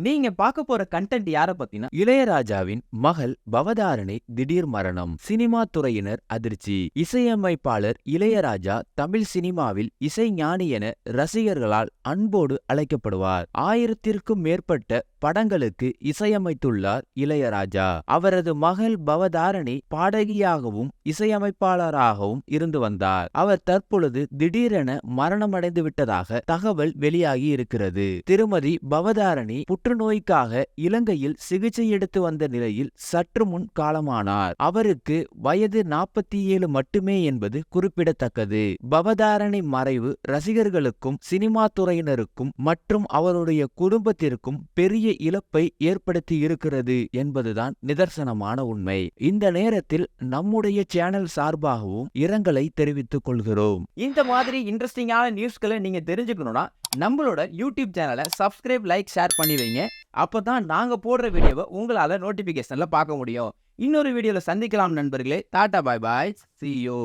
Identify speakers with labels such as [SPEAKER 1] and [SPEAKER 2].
[SPEAKER 1] நீங்க பார்க்க போற கண்டென்ட் யார பத்தினா? இளையராஜாவின் மகள் பவதாரணி திடீர் மரணம். சினிமா துறையினர் அதிர்ச்சி. இசையமைப்பாளர் இளையராஜா தமிழ் சினிமாவில் இசை ஞானி என ரசிகர்களால் அன்போடு அழைக்கப்படுவார். ஆயிரத்திற்கும் மேற்பட்ட படங்களுக்கு இசையமைத்துள்ளார் இளையராஜா. அவரது மகள் பவதாரணி பாடகியாகவும் இசையமைப்பாளராகவும் இருந்து வந்தார். அவர் தற்பொழுது திடீரென மரணமடைந்து விட்டதாக தகவல் வெளியாகி இருக்கிறது. திருமதி பவதாரணி புற்றுநோய்க்காக இலங்கையில் சிகிச்சை எடுத்து வந்த நிலையில் சற்று முன் காலமானார். அவருக்கு வயது நாற்பத்தி ஏழு மட்டுமே என்பது குறிப்பிடத்தக்கது. பவதாரணி மறைவு ரசிகர்களுக்கும் சினிமா துறையினருக்கும் மற்றும் அவருடைய குடும்பத்திற்கும் பெரிய இழப்பை ஏற்படுத்தி இருக்கிறது என்பதுதான் நிதர்சனமான உண்மை. இந்த நேரத்தில் நம்முடைய சேனல் சார்பாகவும் இரங்கலை தெரிவித்துக் கொள்கிறோம். இந்த மாதிரி இன்ட்ரெஸ்டிங்கான நியூஸ்களை நீங்க தெரிஞ்சுக்கணும்னா நம்மளோட யூடியூப் சேனலை சப்ஸ்கிரைப் லைக் ஷேர் பண்ணி வைங்க. அப்பதான் நாங்க போடுற வீடியோவை உங்களால நோட்டிபிகேஷன்ல பார்க்க முடியும். இன்னொரு வீடியோவில் சந்திக்கலாம் நண்பர்களே. Tata bye bye see you